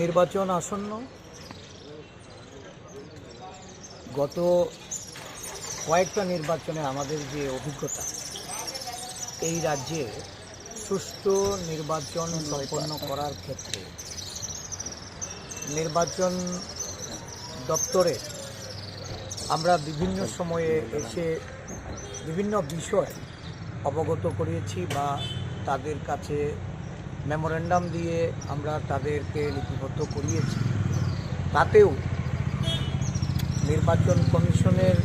নির্বাচন আসন্ন। গত কয়েকটা নির্বাচনে আমাদের যে অভিজ্ঞতা, এই রাজ্যে সুষ্ঠু নির্বাচন সম্পন্ন করার ক্ষেত্রে নির্বাচন দপ্তরে আমরা বিভিন্ন সময়ে এসে বিভিন্ন বিষয় অবগত করিয়েছি বা তাদের কাছে মেমোরেন্ডাম দিয়ে আমরা তাদেরকে লিপিবদ্ধ করিয়েছি। তাতেও নির্বাচন কমিশনের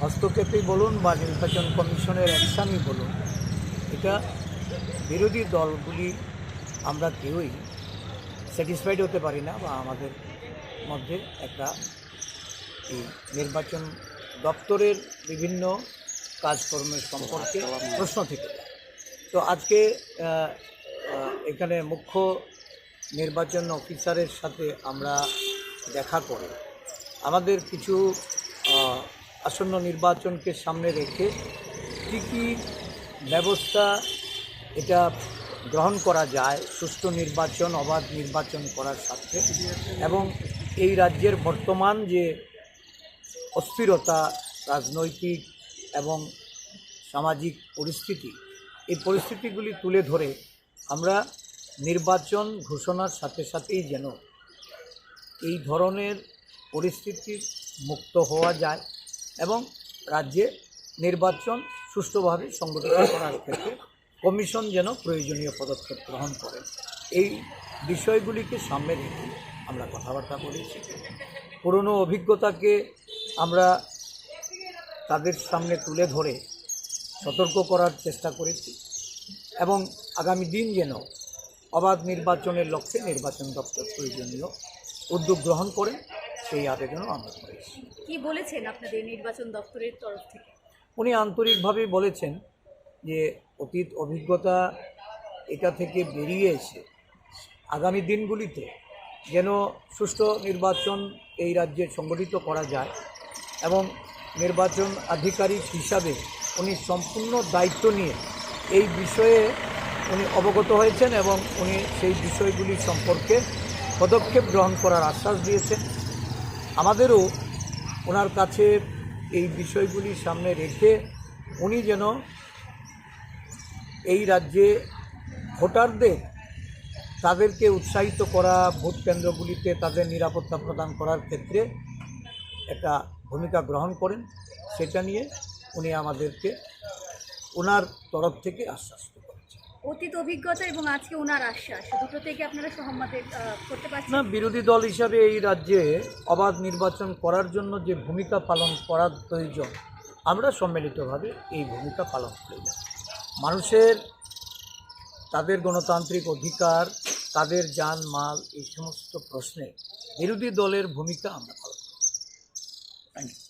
হস্তক্ষেপই বলুন বা নির্বাচন কমিশনের অ্যাকশানই বলুন এটা বিরোধী দলগুলি আমরা কেউই স্যাটিসফাইড হতে পারি না বা আমাদের মধ্যে একটা এই নির্বাচন দপ্তরের বিভিন্ন কাজকর্মের সম্পর্কে প্রশ্ন থেকে। তো আজকে এখানে মুখ্য নির্বাচন অফিসারের সাথে আমরা দেখা করি। আমাদের কিছু আসন্ন নির্বাচনকে সামনে রেখে কী কী ব্যবস্থা এটা গ্রহণ করা যায়, সুষ্ঠু নির্বাচন, অবাধ নির্বাচন করার সাথে এবং এই রাজ্যের বর্তমান যে অস্থিরতা, রাজনৈতিক এবং সামাজিক পরিস্থিতি, এই পরিস্থিতিগুলি তুলে ধরে আমরা নির্বাচন ঘোষণার সাথে সাথেই যেন এই ধরনের পরিস্থিতির মুক্ত হওয়া যায় এবং রাজ্যে নির্বাচন সুষ্ঠুভাবে সংগঠিত করার ক্ষেত্রে কমিশন যেন প্রয়োজনীয় পদক্ষেপ গ্রহণ করে। এই বিষয়গুলিকে সামনে রেখে আমরা কথাবার্তা বলেছি। পুরনো অভিজ্ঞতাকে আমরা তাদের সামনে তুলে ধরে সতর্ক করার চেষ্টা করেছি। এবং আগামী দিন যেন অবাধ নির্বাচনের লক্ষ্যে নির্বাচন দপ্তর প্রয়োজনীয় উদ্যোগ গ্রহণ করেন সেই আবেদনও আমরা করেছি। কি বলেছেন আপনাদের নির্বাচন দপ্তরের তরফ থেকে? উনি আন্তরিকভাবে বলেছেন যে অতীত অভিজ্ঞতা এটা থেকে বেরিয়ে এসে আগামী দিনগুলিতে যেন সুষ্ঠু নির্বাচন এই রাজ্যে সংগঠিত করা যায় এবং নির্বাচন আধিকারিক হিসাবে উনি সম্পূর্ণ দায়িত্ব নিয়ে এই বিষয়ে উনি অবগত হয়েছেন এবং উনি সেই বিষয়গুলি সম্পর্কে পদক্ষেপ গ্রহণ করার আশ্বাস দিয়েছেন। আমাদেরও ওনার কাছে এই বিষয়গুলি সামনে রেখে উনি যেন এই রাজ্যে ভোটারদের তাদেরকে উৎসাহিত করা, ভোট কেন্দ্রগুলিতে তাদের নিরাপত্তা প্রদান করার ক্ষেত্রে একটা ভূমিকা গ্রহণ করেন, সেটা নিয়ে উনি আমাদেরকে ওনার তরফ থেকে আশ্বাস করেছেন অতীত অভিজ্ঞতা এবং আজকে ওনার আশ্বাস দুটো থেকে আপনারা সহমতে করতে পারছেন? না বিরোধী দল হিসাবে এই রাজ্যে অবাধ নির্বাচন করার জন্য যে ভূমিকা পালন করার প্রয়োজন আমরা সম্মিলিতভাবে এই ভূমিকা পালন করে যাব মানুষের তাদের গণতান্ত্রিক অধিকার তাদের যান মাল এই সমস্ত প্রশ্নে বিরোধী দলের ভূমিকা আমরা পালন করব থ্যাংক ইউ